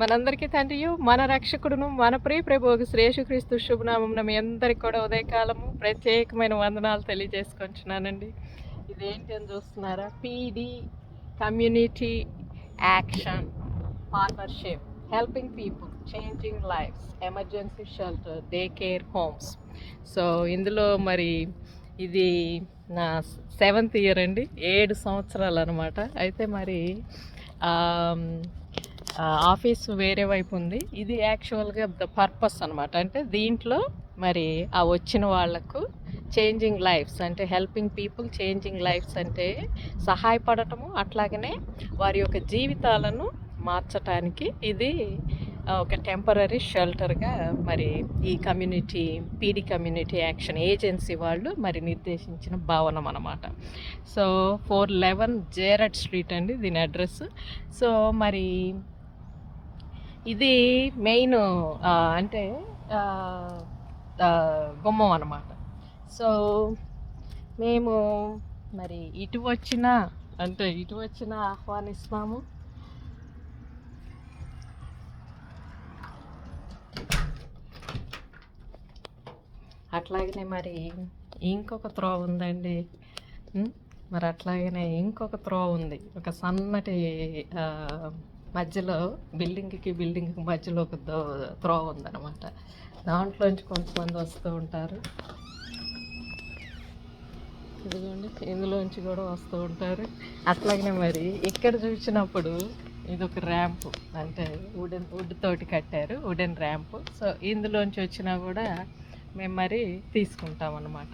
మనందరికీ తండ్రియు మన రక్షకుడును మన ప్రియ ప్రభువుకు శ్రేషుక్రీస్తు శుభనామం మీ అందరికి కూడా ఉదయకాలము. ప్రత్యేకమైన వందనాలు తెలియజేసుకుంటున్నానండి. ఇదేంటి అని చూస్తున్నారా? P D community action partnership helping people changing lives emergency shelter day care homes. So ఇందులో మరి ఇది నా సెవెంత్ ఇయర్ అండి. ఏడు సంవత్సరాలు అనమాట అయితే మరి ఆఫీస్ వేరే వైపు ఉంది. ఇది యాక్చువల్గా ద పర్పస్ అనమాట అంటే దీంట్లో మరి ఆ వచ్చిన వాళ్ళకు చేంజింగ్ లైఫ్స్ అంటే హెల్పింగ్ పీపుల్ చేంజింగ్ లైఫ్స్ అంటే సహాయపడటము అట్లాగనే వారి యొక్క జీవితాలను మార్చటానికి ఇది ఒక టెంపరీ షెల్టర్గా మరి ఈ community P D community action agency వాళ్ళు మరి నిర్దేశించిన భవనం అనమాట so four eleven Jarrett street అండి దీని అడ్రస్ సో మరి ఇది మెయిన్ అంటే గుమ్మం అనమాట సో మేము మరి ఇటు వచ్చిన అంటే ఇటు వచ్చిన ఆహ్వానిస్తాము. అట్లాగనే మరి ఇంకొక త్రోవ ఉందండి. మరి అట్లాగనే ఇంకొక త్రోవ ఉంది. ఒక సన్నటి మధ్యలో బిల్డింగ్కి బిల్డింగ్కి మధ్యలో ఒక దో త్రో ఉందన్నమాట. దాంట్లోంచి కొంతమంది వస్తూ ఉంటారు. ఇదిగోండి ఇందులోంచి కూడా వస్తూ ఉంటారు. అట్లాగనే మరి ఇక్కడ చూసినప్పుడు ఇది ఒక ర్యాంప్. అంటే వుడెన్ వుడ్ తోటి కట్టారు వుడెన్ ర్యాంపు. సో ఇందులోంచి వచ్చినా కూడా మేము మరి తీసుకుంటాం అన్నమాట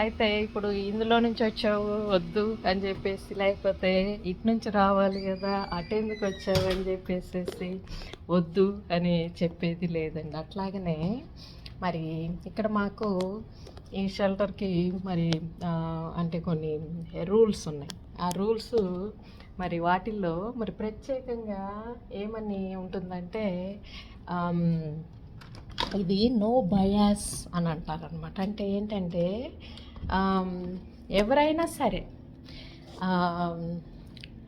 అయితే ఇప్పుడు ఇందులో నుంచి వచ్చావు వద్దు అని చెప్పేసి లేకపోతే ఇటు నుంచి రావాలి కదా అటెందుకు వచ్చావు అని చెప్పేసి వద్దు అని చెప్పేది లేదండి. అట్లాగనే మరి ఇక్కడ మాకు ఈ షెల్టర్కి మరి అంటే కొన్ని రూల్స్ ఉన్నాయి. ఆ రూల్స్ మరి వాటిల్లో మరి ప్రత్యేకంగా ఏమని ఉంటుందంటే ఇది నో బయాస్ అని అంటారనమాట అంటే ఏంటంటే ఎవరైనా సరే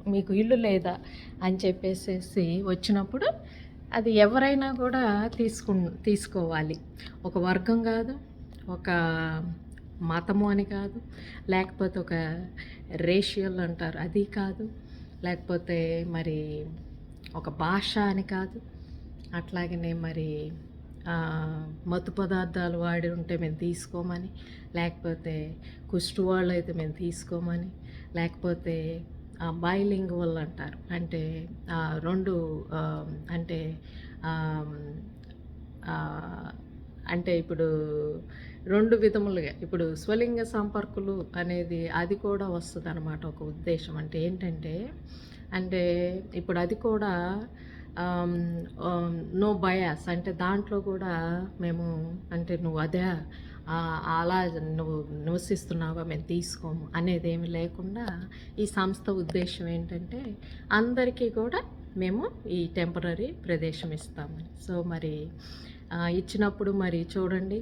మీకు ఇల్లు లేదా అని చెప్పేసేసి వచ్చినప్పుడు అది ఎవరైనా కూడా తీసుకు తీసుకోవాలి. ఒక వర్గం కాదు ఒక మతము అని కాదు లేకపోతే ఒక రేషియల్ అంటారు అది కాదు లేకపోతే మరి ఒక భాష అని కాదు అట్లాగనే మరి మత్తు పదార్థాలు వాడి ఉంటే మేము తీసుకోమని లేకపోతే కుష్టి వాళ్ళు అయితే మేము తీసుకోమని లేకపోతే బైలింగ్వల్ అంటారు. అంటే రెండు అంటే అంటే ఇప్పుడు రెండు విధములుగా ఇప్పుడు స్వలింగ సంపర్కులు అనేది అది కూడా వస్తుంది అనమాట ఒక ఉద్దేశం. అంటే ఏంటంటే అంటే ఇప్పుడు అది కూడా నో బయాస్ అంటే దాంట్లో కూడా మేము అంటే నువ్వు అదే అలా నువ్వు నివసిస్తున్నావా మేము తీసుకోము అనేది ఏమి లేకుండా ఈ సంస్థ ఉద్దేశం ఏంటంటే అందరికీ కూడా మేము ఈ టెంపరీ ప్రదేశం ఇస్తామని సో మరి ఇచ్చినప్పుడు మరి చూడండి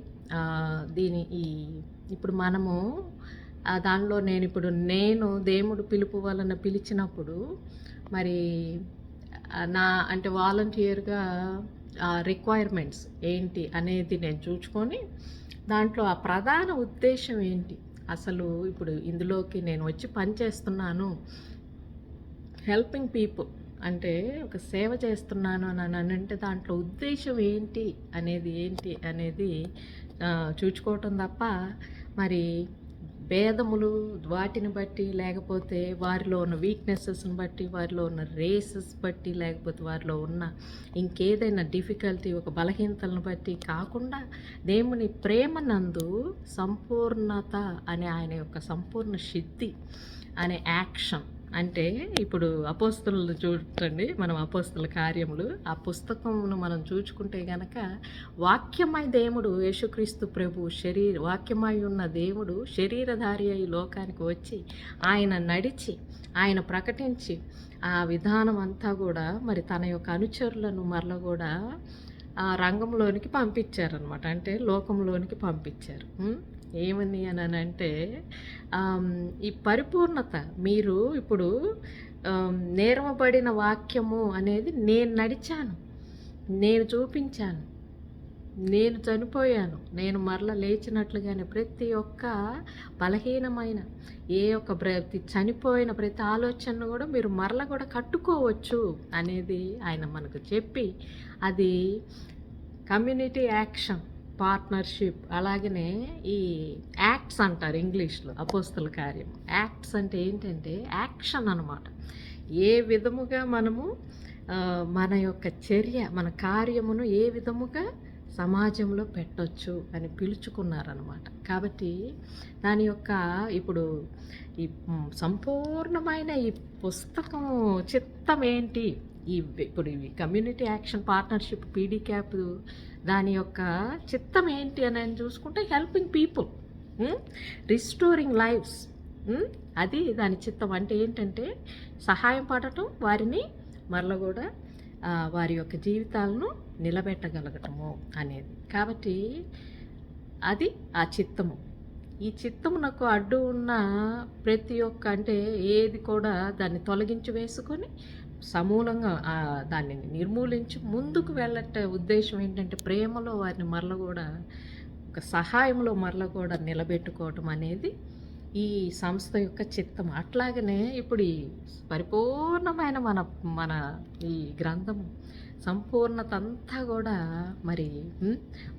దీని ఈ ఇప్పుడు మనము దానిలో నేను ఇప్పుడు నేను దేవుడు పిలుపు వలన పిలిచినప్పుడు మరి నా అంటే వాలంటీర్గా రిక్వైర్మెంట్స్ ఏంటి అనేది నేను చూసుకొని దాంట్లో ఆ ప్రధాన ఉద్దేశం ఏంటి? అసలు ఇప్పుడు ఇందులోకి నేను వచ్చి పని చేస్తున్నాను. హెల్పింగ్ పీపుల్ అంటే ఒక సేవ చేస్తున్నాను అని అంటే దాంట్లో ఉద్దేశం ఏంటి? అనేది ఏంటి? అనేది చూసుకోవటం చూచుకోవటం తప్ప మరి భేదములు వాటిని బట్టి లేకపోతే వారిలో ఉన్న వీక్నెసెస్ని బట్టి వారిలో ఉన్న రేసెస్ బట్టి లేకపోతే వారిలో ఉన్న ఇంకేదైనా డిఫికల్టీ ఒక బలహీనతలను బట్టి కాకుండా దేవుని ప్రేమనందు సంపూర్ణత అనే ఆయన యొక్క సంపూర్ణ సిద్ధి అనే యాక్షన్ అంటే ఇప్పుడు అపోస్తులను చూడండి మనం అపోస్తుల కార్యములు. ఆ పుస్తకమును మనం చూచుకుంటే గనక వాక్యమై దేవుడు యేసుక్రీస్తు ప్రభు శరీర వాక్యమై ఉన్న దేవుడు శరీరధారి అయి లోకానికి వచ్చి ఆయన నడిచి ఆయన ప్రకటించి ఆ విధానం అంతా కూడా మరి తన యొక్క అనుచరులను మరల కూడా ఆ రంగంలోనికి పంపించారనమాట అంటే లోకంలోనికి పంపించారు. ఏమని అని అంటే ఈ పరిపూర్ణత మీరు ఇప్పుడు నేర్వబడిన వాక్యము అనేది నేను నడిచాను నేను చూపించాను నేను చనిపోయాను నేను మరల లేచినట్లుగానే ప్రతి ఒక్క బలహీనమైన ఏ ఒక్క ప్రతి చనిపోయిన ప్రతి ఆలోచనను కూడా మీరు మరల కూడా కట్టుకోవచ్చు అనేది ఆయన మనకు చెప్పి అది కమ్యూనిటీ యాక్షన్. పార్ట్నర్షిప్. అలాగనే ఈ యాక్ట్స్ అంటారు ఇంగ్లీష్లో అపోస్తుల కార్యం. యాక్ట్స్ అంటే ఏంటంటే యాక్షన్ అనమాట ఏ విధముగా మనము మన యొక్క చర్య మన కార్యమును ఏ విధముగా సమాజంలో పెట్టొచ్చు అని పిలుచుకున్నారనమాట కాబట్టి దాని యొక్క ఇప్పుడు ఈ సంపూర్ణమైన ఈ పుస్తకం చిత్తం ఏంటి ఈ ఇప్పుడు ఇవి community action partnership P D CAP దాని యొక్క చిత్తం ఏంటి అని అని చూసుకుంటే హెల్పింగ్ పీపుల్ రిస్టోరింగ్ లైఫ్స్ అది దాని చిత్తం అంటే ఏంటంటే సహాయం పడటం వారిని మరల కూడా వారి యొక్క జీవితాలను నిలబెట్టగలగటము అనేది. కాబట్టి అది ఆ చిత్తము. ఈ చిత్తమునకు అడ్డు ఉన్న ప్రతి ఒక్క అంటే ఏది కూడా దాన్ని తొలగించి వేసుకొని సమూలంగా దాన్ని నిర్మూలించి ముందుకు వెళ్ళట ఉద్దేశం ఏంటంటే ప్రేమలో వారిని మరల కూడా ఒక సహాయంలో మరల కూడా నిలబెట్టుకోవటం అనేది ఈ సంస్థ యొక్క చిత్తం. అట్లాగనే ఇప్పుడు ఈ పరిపూర్ణమైన మన మన ఈ గ్రంథం సంపూర్ణత అంతా కూడా మరి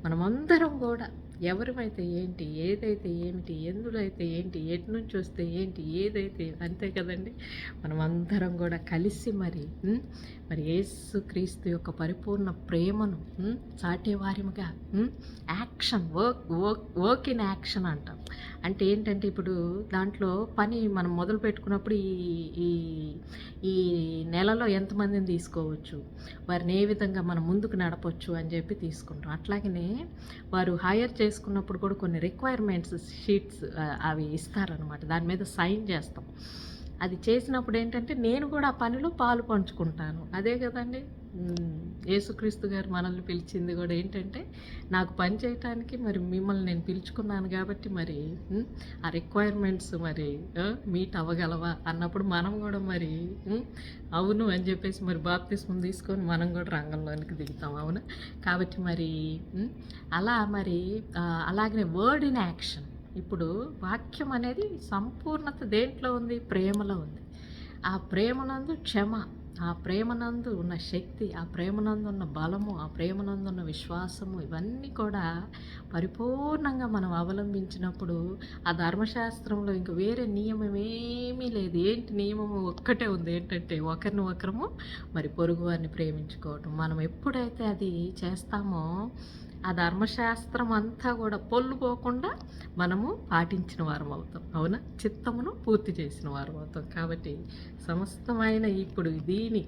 మనమందరం కూడా ఎవరిమైతే ఏంటి ఏదైతే ఏమిటి ఎందులో అయితే ఏంటి ఎటు నుంచి వస్తే ఏంటి ఏదైతే అంతే కదండి. అందరం కూడా కలిసి మరి మరి యేసు క్రీస్తు యొక్క పరిపూర్ణ ప్రేమను ఉమ్, చాటేవారిముగా action work work work in action అంటాం. అంటే ఏంటంటే ఇప్పుడు దాంట్లో పని మనం మొదలు పెట్టుకున్నప్పుడు ఈ ఈ ఈ నెలలో ఎంతమందిని తీసుకోవచ్చు? వారిని ఏ విధంగా మనం ముందుకు నడపచ్చు అని చెప్పి తీసుకుంటాం. అట్లాగనే వారు హైర్ చేసుకున్నప్పుడు కూడా కొన్ని రిక్వైర్మెంట్స్ షీట్స్ అవి ఇస్తారనమాట దాని మీద సైన్ చేస్తాం. అది చేసినప్పుడు ఏంటంటే నేను కూడా ఆ పనిలో పాలు పంచుకుంటాను. అదే కదండి? యేసుక్రీస్తు గారు మనల్ని పిలిచింది కూడా ఏంటంటే నాకు పని చేయటానికి మరి మిమ్మల్ని నేను పిలుచుకున్నాను కాబట్టి మరి ఆ రిక్వైర్మెంట్స్ మరి మీట్ అవ్వగలవా అన్నప్పుడు మనం కూడా మరి అవును అని చెప్పేసి మరి బాప్తిస్మం తీసుకొని మనం కూడా రంగంలోనికి దిగుతాం అవునా? కాబట్టి మరి అలా మరి అలాగనే వర్డ్ ఇన్ యాక్షన్ ఇప్పుడు వాక్యం అనేది సంపూర్ణత దేంట్లో ఉంది? ప్రేమలో ఉంది. ఆ ప్రేమనందు క్షమ ఆ ప్రేమనందు ఉన్న శక్తి ఆ ప్రేమనందు ఉన్న బలము ఆ ప్రేమనందు ఉన్న విశ్వాసము ఇవన్నీ కూడా పరిపూర్ణంగా మనం అవలంబించినప్పుడు ఆ ధర్మశాస్త్రంలో ఇంక వేరే నియమం ఏమీ లేదు. ఏంటి నియమము? ఒక్కటే ఉంది. ఏంటంటే ఒకరిని ఒకరము మరి పొరుగు వారిని ప్రేమించుకోవటం. మనం ఎప్పుడైతే అది చేస్తామో ఆ ధర్మశాస్త్రం అంతా కూడా పొల్లుపోకుండా మనము పాటించిన వారం అవుతాం. అవునా? చిత్తమును పూర్తి చేసిన వారం అవుతాం. కాబట్టి సమస్తమైన ఇప్పుడు దీని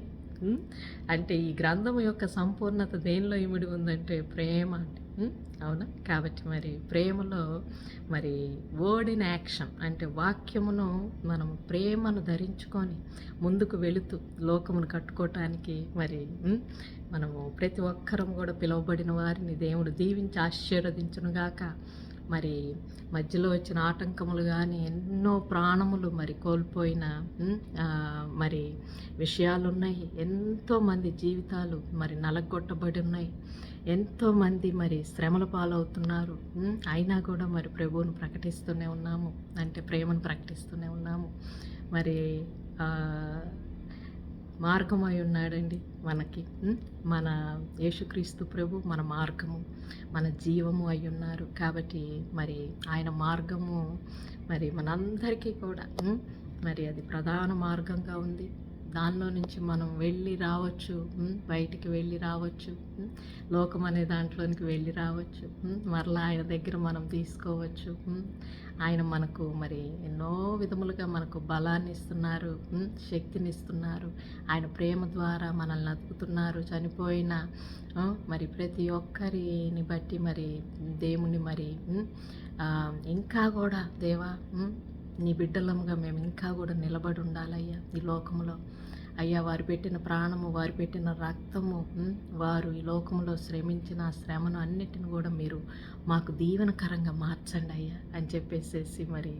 అంటే ఈ గ్రంథం యొక్క సంపూర్ణత దేనిలో ఇమిడి ఉందంటే ప్రేమ అంటే అవునా? కాబట్టి మరి ప్రేమలో మరి వర్డ్ ఇన్ యాక్షన్ అంటే వాక్యమును మనం ప్రేమను ధరించుకొని ముందుకు వెళుతూ లోకమును కట్టుకోవటానికి మరి మనము ప్రతి ఒక్కరం కూడా పిలువబడిన వారిని దేవుడు దీవించి ఆశీర్వదించునుగాక. మరి మధ్యలో వచ్చిన ఆటంకములు కానీ ఎన్నో ప్రాణములు మరి కోల్పోయిన మరి విషయాలు ఉన్నాయి ఎంతోమంది జీవితాలు మరి నలగొట్టబడి ఉన్నాయి. ఎంతోమంది మరి శ్రమల పాలవుతున్నారు. అయినా కూడా మరి ప్రభువును ప్రకటిస్తూనే ఉన్నాము. అంటే ప్రేమను ప్రకటిస్తూనే ఉన్నాము. మరి మార్గమై ఉన్నాడండి మనకి. మన యేసుక్రీస్తు ప్రభు మన మార్గము మన జీవము అయి ఉన్నారు. కాబట్టి మరి ఆయన మార్గము మరి మనందరికీ కూడా మరి అది ప్రధాన మార్గంగా ఉంది. దానిలో నుంచి మనం వెళ్ళి రావచ్చు బయటికి వెళ్ళి రావచ్చు లోకం అనే దాంట్లోనికి వెళ్ళి రావచ్చు మరలా ఆయన దగ్గర మనం తీసుకోవచ్చు ఆయన మనకు మరి ఎన్నో విధములుగా మనకు బలాన్ని ఇస్తున్నారు శక్తిని ఇస్తున్నారు ఆయన ప్రేమ ద్వారా మనల్ని అతుకుతున్నారు చనిపోయిన మరి ప్రతి ఒక్కరిని బట్టి మరి దేవుని మరి ఇంకా కూడా దేవా నీ బిడ్డలముగా మేము ఇంకా కూడా నిలబడి ఉండాలయ్యా ఈ లోకంలో అయ్యా వారు పెట్టిన ప్రాణము వారు పెట్టిన రక్తము వారు ఈ లోకంలో శ్రమించిన శ్రమను అన్నిటిని కూడా మీరు మాకు దీవెనకరంగా మార్చండి అయ్యా అని చెప్పేసేసి మరి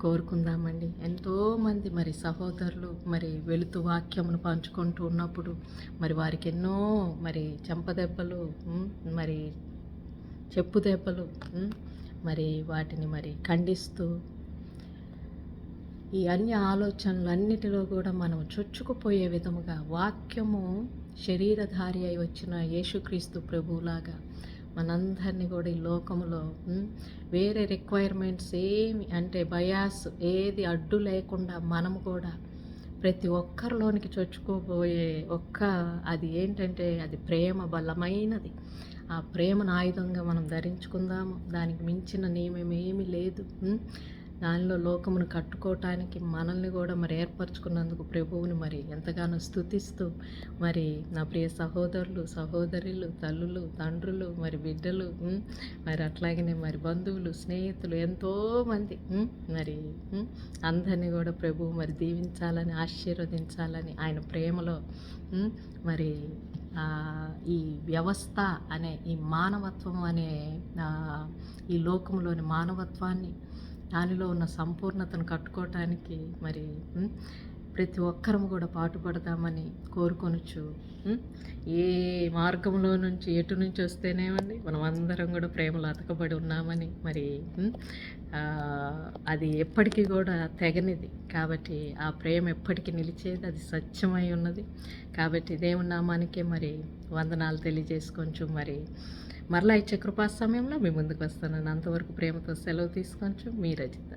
కోరుకుందామండి. ఎంతోమంది మరి సహోదరులు మరి వెళుతూ వాక్యమును పంచుకుంటూ ఉన్నప్పుడు మరి వారికి ఎన్నో మరి చెంపదెబ్బలు మరి చెప్పు దెబ్బలు మరి వాటిని మరి ఖండిస్తూ ఈ అన్ని ఆలోచనలన్నిటిలో కూడా మనం చొచ్చుకుపోయే విధముగా వాక్యము శరీరధారి అయి వచ్చిన యేసుక్రీస్తు ప్రభువులాగా మనందరినీ కూడా ఈ లోకములో వేరే రిక్వైర్మెంట్స్ ఏమి అంటే బయాస్ ఏది అడ్డు లేకుండా మనము కూడా ప్రతి ఒక్కరిలోనికి చొచ్చుకోబోయే ఒక్క అది ఏంటంటే అది ప్రేమ బలమైనది. ఆ ప్రేమను ఆయుధంగా మనం ధరించుకుందాము. దానికి మించిన నియమం ఏమీ లేదు. దానిలో లోకమును కట్టుకోవటానికి మనల్ని కూడా మరి ఏర్పరచుకున్నందుకు ప్రభువుని మరి ఎంతగానో స్థుతిస్తూ మరి నా ప్రియ సహోదరులు సహోదరులు తల్లులు తండ్రులు మరి బిడ్డలు మరి అట్లాగనే మరి బంధువులు స్నేహితులు ఎంతోమంది మరి అందరినీ కూడా ప్రభువు మరి దీవించాలని ఆశీర్వదించాలని ఆయన ప్రేమలో మరి ఈ వ్యవస్థ అనే ఈ మానవత్వం అనే ఈ లోకంలోని మానవత్వాన్ని దానిలో ఉన్న సంపూర్ణతను కట్టుకోవటానికి మరి ప్రతి ఒక్కరము కూడా పాటుపడదామని కోరుకొనొచ్చు ఏ మార్గంలో నుంచి ఎటు నుంచి వస్తేనేమండి మనం అందరం కూడా ప్రేమలో అతకబడి ఉన్నామని మరి అది ఎప్పటికీ కూడా తెగనిది. కాబట్టి ఆ ప్రేమ ఎప్పటికీ నిలిచేది అది సత్యమై ఉన్నది. కాబట్టి దేవుని నామానికే మరి వందనాలు తెలియజేసుకొంచు మరి మరలా ఇచ్చే కృపా సమయంలో మీ ముందుకు వస్తాను అంతవరకు ప్రేమతో సెలవు తీసుకొచ్చు మీ రచిత